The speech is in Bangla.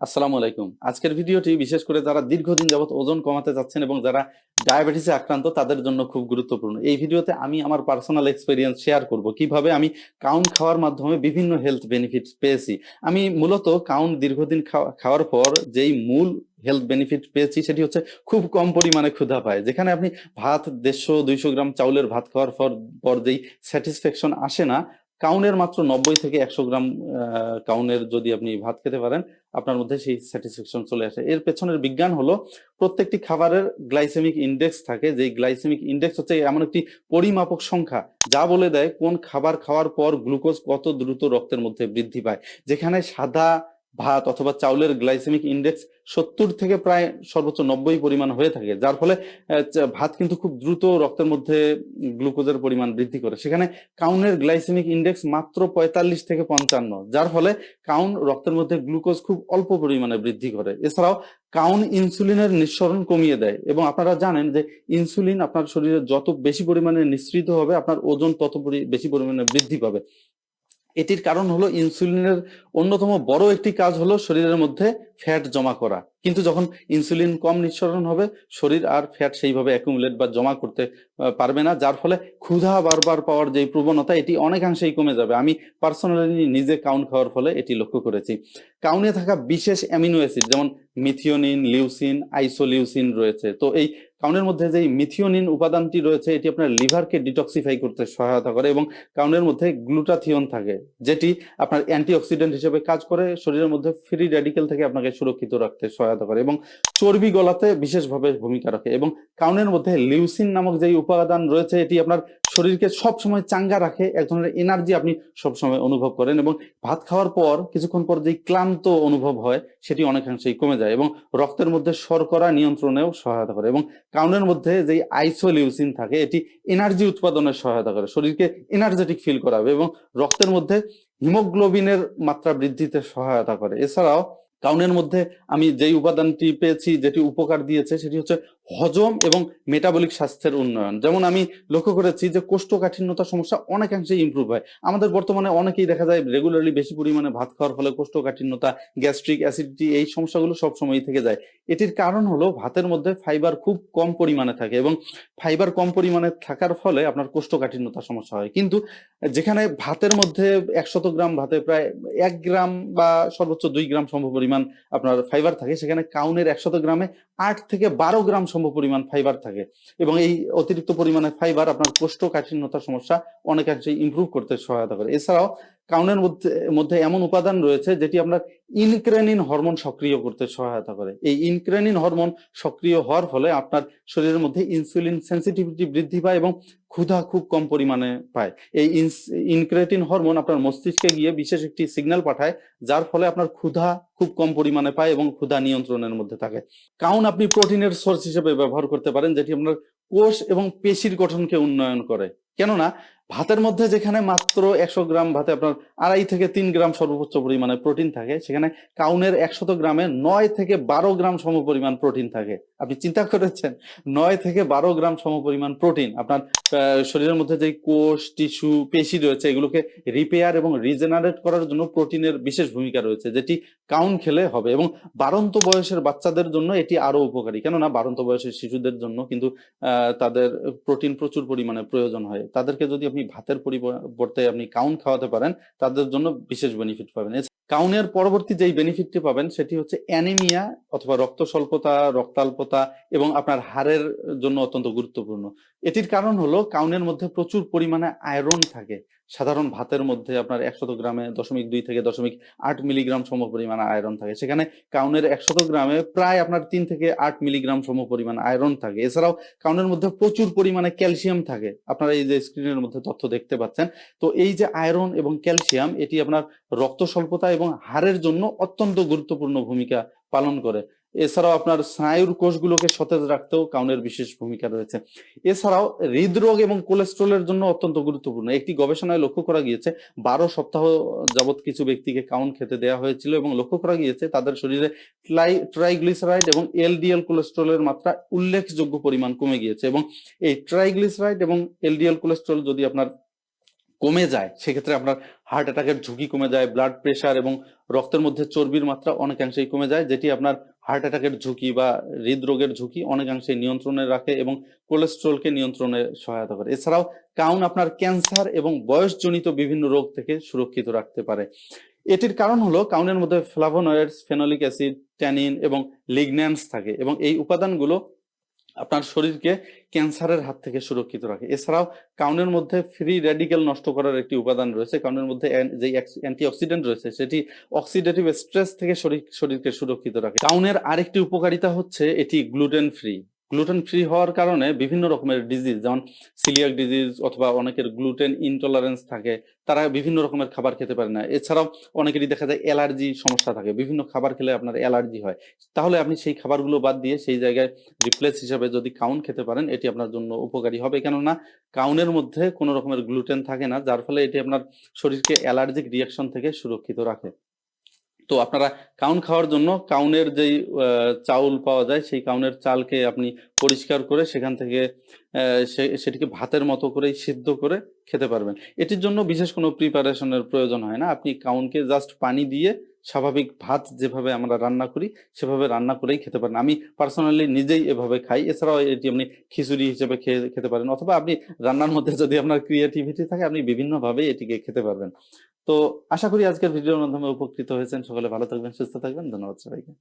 আসসালামু আলাইকুম। আজকের ভিডিওটি বিশেষ করে যারা দীর্ঘদিন যাবত ওজন কমাতে যাচ্ছেন এবং যারা ডায়াবেটিসে আক্রান্ত, তাদের জন্য খুব গুরুত্বপূর্ণ। এই ভিডিওতে আমি আমার পার্সোনাল এক্সপেরিয়েন্স শেয়ার করব। কীভাবে আমি কাউন খাওয়ার মাধ্যমে বিভিন্ন হেলথ বেনিফিট পেয়েছি। আমি মূলত কাউন দীর্ঘদিন খাওয়া- খাওয়ার পর যেই মূল হেলথ বেনিফিট পেয়েছি, সেটি হচ্ছে খুব কম পরিমাণে ক্ষুধা পায়। যেখানে আপনি ভাত দেড়শো, দুইশো গ্রাম চাউলের ভাত খাওয়ার পর পর যেই স্যাটিসফ্যাকশন আসে না কাউনের মাত্র নব্বই থেকে একশো গ্রাম কাউনের যদি আপনি ভাত খেতে পারেন, আপনার মধ্যে সেই স্যাটিসফ্যাকশন চলে আসে। এর পেছনের বিজ্ঞান হলো, প্রত্যেকটি খাবারের গ্লাইসেমিক ইন্ডেক্স থাকে যে গ্লাইসেমিক ইন্ডেক্স হচ্ছে এমন একটি পরিমাপক সংখ্যা, যা বলে দেয় কোন খাবার খাওয়ার পর গ্লুকোজ কত দ্রুত রক্তের মধ্যে বৃদ্ধি পায়। যেখানে সাদা ভাত অথবা চাউলের গ্লাইসেমিক ইন্ডেক্স সত্তর থেকে প্রায় সর্বোচ্চ নব্বই পরিমাণ হয়ে থাকে, যার ফলে ভাত কিন্তু খুব দ্রুত রক্তের মধ্যে গ্লুকোজের পরিমাণ বৃদ্ধি করে। সেখানে কাউনের গ্লাইসেমিক ইন্ডেক্স মাত্র পঁয়তাল্লিশ থেকে পঞ্চান্ন, যার ফলে কাউন রক্তের মধ্যে গ্লুকোজ খুব অল্প পরিমাণে বৃদ্ধি করে। এছাড়াও কাউন ইনসুলিনের নিঃসরণ কমিয়ে দেয় এবং আপনারা জানেন যে ইনসুলিন আপনার শরীরে যত বেশি পরিমাণে নিঃসৃত হবে, আপনার ওজন তত বেশি পরিমাণে বৃদ্ধি পাবে। এটির কারণ হলো ইনসুলিনের অন্যতম বড় একটি কাজ হলো শরীরের মধ্যে ফ্যাট জমা করা। কিন্তু যখন ইনসুলিন কম নিঃসরণ হবে, শরীর আর ফ্যাট সেইভাবে অ্যাকুমুলেট বা জমা করতে পারবে না। যার ফলে ক্ষুধা বারবার পাওয়ার যে প্রবণতা, এটি অনেকাংশেই কমে যাবে। আমি পার্সোনালি নিজে কাউন খাওয়ার ফলে এটি লক্ষ্য করেছি। কাউনে থাকা বিশেষ অ্যামিনো অ্যাসিড, যেমন মিথিওনিন লিউসিন আইসোলিউসিন রয়েছে। তো এই কাউনের মধ্যে যে মিথিওনিন উপাদানটি রয়েছে, এটি আপনার লিভারকে ডিটক্সিফাই করতে সহায়তা করে এবং কাউনের মধ্যে গ্লুটাথিয়ন থাকে, যেটি আপনার অ্যান্টিঅক্সিডেন্ট হিসেবে কাজ করে, শরীরের মধ্যে ফ্রি রেডিকেল থেকে আপনাকে সুরক্ষিত রাখতে সহায়তা করে এবং চর্বি গলাতে বিশেষভাবে ভূমিকা রাখে এবং কাউনের মধ্যে লিউসিন নামক যেই উপাদান রয়েছে, এটি আপনার শরীরকে সবসময় চাঙ্গা রাখে, এক ধরনের এনার্জি আপনি সবসময় অনুভব করেন এবং ভাত খাওয়ার পর, কিছুক্ষণ পর যেই ক্লান্ত অনুভব হয়, সেটি অনেকাংশেই কমে যায় এবং রক্তের মধ্যে শর্করা নিয়ন্ত্রণেও সহায়তা করে এবং কাউনের মধ্যে যেই আইসোলিউসিন থাকে, এটি এনার্জি উৎপাদনের সহায়তা করে, শরীরকে এনার্জেটিক ফিল করাবে এবং রক্তের মধ্যে হিমোগ্লোবিনের মাত্রা বৃদ্ধিতে সহায়তা করে। এছাড়াও কাউনের মধ্যে আমি যেই উপাদানটি পেয়েছি, যেটি উপকার দিয়েছে, সেটি হচ্ছে হজম এবং মেটাবলিক স্বাস্থ্যের উন্নয়ন। যেমন আমি লক্ষ্য করেছি যে কোষ্ঠকাঠিন্যতা সমস্যা অনেকাংশে ইমপ্রুভ হয়। আমাদের বর্তমানে অনেকেই দেখা যায় রেগুলারলি বেশি পরিমাণে ভাত খাওয়ার ফলে কোষ্ঠকাঠিন্যতা গ্যাস্ট্রিক অ্যাসিডিটি এই সমস্যাগুলো সবসময়ই থেকে যায়। এটির কারণ হলো ভাতের মধ্যে ফাইবার খুব কম পরিমাণে থাকে এবং ফাইবার কম পরিমাণে থাকার ফলে আপনার কোষ্ঠকাঠিন্যতা সমস্যা হয়। কিন্তু যেখানে ভাতের মধ্যে একশত গ্রাম ভাতে প্রায় এক গ্রাম বা সর্বোচ্চ দুই গ্রাম সম পরিমাণ আপনার ফাইবার থাকে, সেখানে কাউনের একশত গ্রামে আট থেকে বারো গ্রাম সম্ভব পরিমাণ ফাইবার থাকে। এবং এই অতিরিক্ত পরিমাণে ফাইবার আপনার কোষ্ঠকাঠিন্যতার সমস্যা অনেকাংশে ইম্প্রুভ করতে সহায়তা করে। এছাড়াও কাউনের মধ্যে মধ্যে এমন উপাদান রয়েছে যেটি আপনার ইনক্রেনিন হরমোন সক্রিয় করতে সহায়তা করে। এই ইনক্রেনিন হরমোন সক্রিয় হওয়ার ফলে আপনার শরীরের মধ্যে ইনসুলিন সেন্সিটিভিটি বৃদ্ধি পায় এবং ক্ষুধা খুব কম পরিমাণে পায়। এই ইনক্রেটিন হরমোন আপনার মস্তিষ্কে গিয়ে বিশেষ একটি সিগন্যাল পাঠায়, যার ফলে আপনার ক্ষুধা খুব কম পরিমাণে পায় এবং ক্ষুধা নিয়ন্ত্রণের মধ্যে থাকে। কাউন আপনি প্রোটিনের সোর্স হিসেবে ব্যবহার করতে পারেন, যেটি আপনার কোষ এবং পেশির গঠনকে উন্নয়ন করে। কেননা ভাতের মধ্যে যেখানে মাত্র একশো গ্রাম ভাতে আপনার আড়াই থেকে তিন গ্রাম সর্বোচ্চ পরিমাণে প্রোটিন থাকে, সেখানে কাউনের একশত গ্রামে নয় থেকে বারো গ্রাম সম পরিমাণ প্রোটিন থাকে। আপনি চিন্তা করেছেন? নয় থেকে বারো গ্রাম সম পরিমাণ প্রোটিন আপনার শরীরের মধ্যে যে কোষ, টিস্যু, পেশি রয়েছে, এগুলোকে রিপেয়ার এবং রিজেনারেট করার জন্য প্রোটিনের বিশেষ ভূমিকা রয়েছে, যেটি কাউন খেলে হবে এবং বারন্ত বয়সের বাচ্চাদের জন্য এটি আরও উপকারী। কেননা বারন্ত বয়সের শিশুদের জন্য কিন্তু তাদের প্রোটিন প্রচুর পরিমাণে প্রয়োজন হয়। তাদেরকে যদি আপনি ভাতের পরিবর্তে আপনি কাউন খাওয়াতে পারেন তাদের জন্য বিশেষ বেনিফিট পাবেন। কাউনের পরবর্তী যেই বেনিফিটটি পাবেন সেটি হচ্ছে অ্যানিমিয়া অথবা রক্ত স্বল্পতা রক্তাল্পতা এবং আপনার হাড়ের জন্য অত্যন্ত গুরুত্বপূর্ণ। এটির কারণ হলো কাউনের মধ্যে প্রচুর পরিমাণে আয়রন থাকে। সাধারণ ভাতের মধ্যে আপনার একশত গ্রামে দশমিক দুই থেকে দশমিক আট মিলিগ্রাম সম পরিমাণ আয়রন থাকে। সেখানে কাউনের একশত গ্রামে প্রায় আপনার তিন থেকে আট মিলিগ্রাম সম পরিমাণ আয়রন থাকে। এছাড়াও কাউনের মধ্যে প্রচুর পরিমাণে ক্যালসিয়াম থাকে। আপনারা এই যে স্ক্রিনের মধ্যে তথ্য দেখতে পাচ্ছেন। তো এই যে আয়রন এবং ক্যালসিয়াম এটি আপনার রক্ত স্বল্পতা এবং হাড়ের জন্য অত্যন্ত গুরুত্বপূর্ণ ভূমিকা পালন করে। এছাড়াও আপনার স্নায়ুর কোষগুলোকে সতেজ রাখতেও কাউনের বিশেষ ভূমিকা রয়েছে। এছাড়াও হৃদরোগ এবং কোলেস্ট্রলের জন্য অত্যন্ত গুরুত্বপূর্ণ। একটি গবেষণায় লক্ষ্য করা গিয়েছে, বারো সপ্তাহ যাবৎ কিছু ব্যক্তিকে কাউন খেতে দেওয়া হয়েছিল এবং লক্ষ্য করা গিয়েছে, তাদের শরীরে ট্রাই ট্রাইগ্লিসারাইড এবং এলডিএল কোলেস্ট্রলের মাত্রা উল্লেখযোগ্য পরিমাণ কমে গিয়েছে এবং এই ট্রাইগ্লিসারাইড এবং এলডিএল কোলেস্ট্রল যদি আপনার কমে যায়, সেক্ষেত্রে আপনার হার্ট অ্যাটাকের ঝুঁকি কমে যায় ব্লাড প্রেশার এবং রক্তের মধ্যে চর্বির মাত্রা অনেকাংশেই কমে যায়, যেটি আপনার হার্ট অ্যাটাকের ঝুঁকি বা হৃদরোগের ঝুঁকি অনেকাংশে নিয়ন্ত্রণে রাখে এবং কোলেস্ট্রলকে নিয়ন্ত্রণে সহায়তা করে। এছাড়াও কাউন আপনার ক্যান্সার এবং বয়সজনিত বিভিন্ন রোগ থেকে সুরক্ষিত রাখতে পারে। এটির কারণ হলো কাউনের মধ্যে ফ্লাভোনয়েডস ফেনোলিক অ্যাসিড ট্যানিন এবং লিগন্যান্স থাকে এবং এই উপাদানগুলো আপনার শরীরকে ক্যান্সারের হাত থেকে সুরক্ষিত রাখে। এছাড়াও কাউনের মধ্যে ফ্রি রেডিকেল নষ্ট করার একটি উপাদান রয়েছে। কাউনের মধ্যে যে অ্যান্টিঅক্সিডেন্ট রয়েছে, সেটি অক্সিডেটিভ স্ট্রেস থেকে শরীর, শরীরকে সুরক্ষিত রাখে। কাউনের আরেকটি উপকারিতা হচ্ছে এটি গ্লুটেন ফ্রি গ্লুটেন ফ্রি হওয়ার কারণে বিভিন্ন রকমের ডিজিজ যেমন সিলিয়াক ডিজিজ অথবা অনেকের গ্লুটেন ইনটলারেন্স থাকে, তারা বিভিন্ন রকমের খাবার খেতে পারে না। এছাড়াও অনেকেরই দেখা যায় অ্যালার্জি সমস্যা থাকে, বিভিন্ন খাবার খেলে আপনার অ্যালার্জি হয়। তাহলে আপনি সেই খাবারগুলো বাদ দিয়ে সেই জায়গায় রিপ্লেস হিসাবে যদি কাউন খেতে পারেন, এটি আপনার জন্য উপকারী হবে। কেননা কাউনের মধ্যে কোনো রকমের গ্লুটেন থাকে না, যার ফলে এটি আপনার শরীরকে অ্যালার্জিক রিয়াকশন থেকে সুরক্ষিত রাখে। তো আপনারা কাউন খাওয়ার জন্য কাউনের যেই চাউল পাওয়া যায়, সেই কাউনের চালকে আপনি পরিষ্কার করে সেখান থেকে সেটিকে ভাতের মতো করে সিদ্ধ করে খেতে পারবেন। এটির জন্য বিশেষ কোনো প্রিপারেশনের প্রয়োজন হয় না। আপনি কাউনকে জাস্ট পানি দিয়ে স্বাভাবিক ভাত যেভাবে আমরা রান্না করি, সেভাবে রান্না করেই খেতে পারেন। আমি পার্সোনালি নিজেই এভাবে খাই। এছাড়াও এটি আপনি খিচুড়ি হিসেবে খেয়ে, খেতে পারেন। অথবা আপনি রান্নার মধ্যে যদি আপনার ক্রিয়েটিভিটি থাকে, আপনি বিভিন্নভাবে এটিকে খেতে পারবেন। তো আশা করি আজকের ভিডিওর মাধ্যমে উপকৃত হয়েছেন। সকলে ভালো থাকবেন, সুস্থ থাকবেন। ধন্যবাদ সবাইকে।